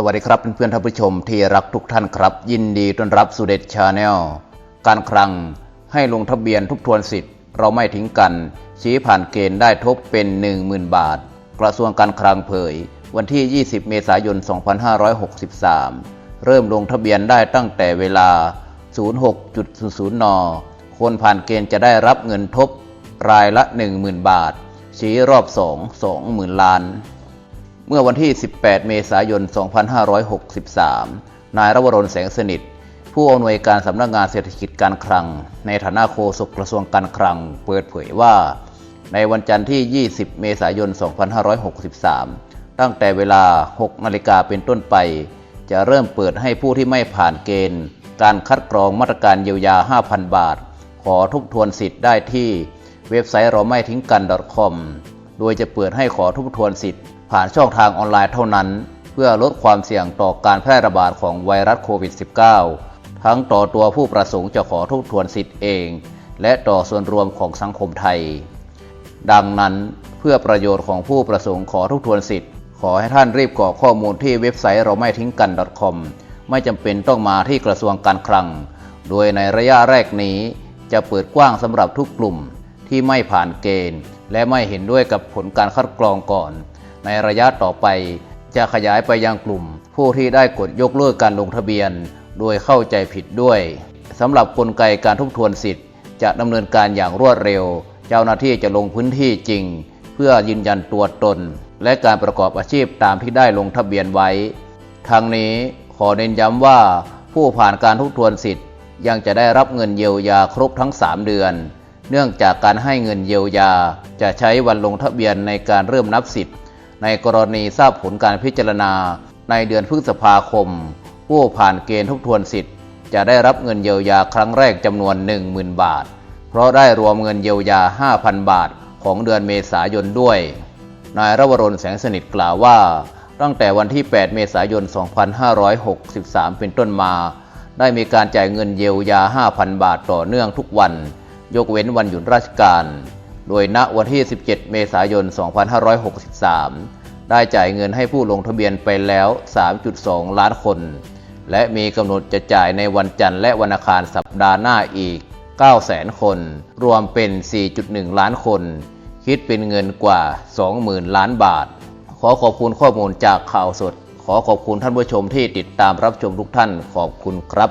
สวัสดีครับเพื่อนๆท่านผู้ชมที่รักทุกท่านครับ ยินดีต้อนรับสู่เด็ดชาแนลการคลังให้ลงทะเบียนทุกทวนสิทธิ์ เราไม่ทิ้งกัน ชี้ผ่านเกณฑ์ได้ทบเป็น 10,000 บาท กระทรวงการคลังเผย วันที่ 20 เมษายน 2563 เริ่มลงทะเบียนได้ตั้งแต่เวลา 06.00 น คนผ่านเกณฑ์จะได้รับเงินทบรายละ 10,000 บาท ชี้รอบ 2 20,000 ล้าน เมื่อวันที่ 18 เมษายน 2563 นายรวรนแสงสนิท ผู้อำนวยการสำนักงานเศรษฐกิจการคลัง ในฐานะโฆษกกระทรวงการคลัง เปิดเผยว่า ในวันจันทร์ที่ 20 เมษายน 2563 ตั้งแต่เวลา 6 นาฬิกาเป็นต้นไป จะเริ่มเปิดให้ผู้ที่ไม่ผ่านเกณฑ์ การคัดกรองมาตรการเยียวยา 5,000 บาท ขอทบทวนสิทธิ์ได้ที่เว็บไซต์เราไม่ทิ้งกัน .com โดยจะเปิดให้ขอทบทวนสิทธิ์ ผ่านช่องทางออนไลน์เท่านั้น เพื่อลดความเสี่ยงต่อการแพร่ระบาดของไวรัสโควิด -19 ทั้งต่อตัวผู้ประสงค์จะขอทบทวนสิทธิ์เอง และต่อส่วนรวมของสังคมไทย ดังนั้นเพื่อประโยชน์ของผู้ประสงค์ขอทบทวนสิทธิ์ ขอให้ท่านรีบกรอกข้อมูลที่เว็บไซต์เราไม่ทิ้งกัน .com ไม่จำเป็นต้องมาที่กระทรวงการคลัง โดยในระยะแรกนี้จะเปิดกว้างสำหรับทุกกลุ่มที่ไม่ผ่านเกณฑ์ และไม่เห็นด้วยกับผลการคัดกรองก่อน ในระยะต่อไป จะขยายไปยังกลุ่ม ผู้ที่ได้กดยกเลิกการลงทะเบียน โดยเข้าใจผิดด้วยสำหรับกลไกการทบทวนสิทธิ์ จะดำเนินการอย่างรวดเร็ว เจ้าหน้าที่จะลงพื้นที่จริง เพื่อยืนยันตัวตน และการประกอบอาชีพตามที่ได้ลงทะเบียนไว้ทางนี้ขอเน้นย้ำว่า ผู้ผ่านการทบทวนสิทธิ์ ยังจะได้รับเงินเยียวยาครบทั้ง 3 เดือน เนื่องจากการให้เงินเยียวยา จะใช้วันลงทะเบียนในการเริ่มนับสิทธิ์ ในกรณีทราบผลการพิจารณาในเดือนพฤษภาคม ผู้ผ่านเกณฑ์ทบทวนสิทธิ์ จะได้รับเงินเยียวยาครั้งแรกจำนวน 10,000 บาท เพราะได้รวมเงินเยียวยา 5,000 บาท ของเดือนเมษายนด้วย นายรวรนแสงสนิทกล่าวว่า ตั้งแต่วันที่ 8 เมษายน 2563 เป็นต้นมา ได้มีการจ่ายเงินเยียวยา 5,000 บาทต่อเนื่องทุกวัน ยกเว้นวันหยุดราชการ โดยณวันที่ 17 เมษายน 2563 ได้จ่ายเงินให้ผู้ลงทะเบียนไปแล้ว 3.2 ล้านคน และมีกำหนดจะจ่ายในวันจันทร์และวันอังคารสัปดาห์หน้าอีก 900,000 คน รวมเป็น 4.1 ล้านคน คิดเป็นเงินกว่า 20,000 ล้านบาท ขอขอบคุณข้อมูลจากข่าวสด ขอขอบคุณท่านผู้ชมที่ติดตามรับชมทุกท่าน ขอบคุณครับ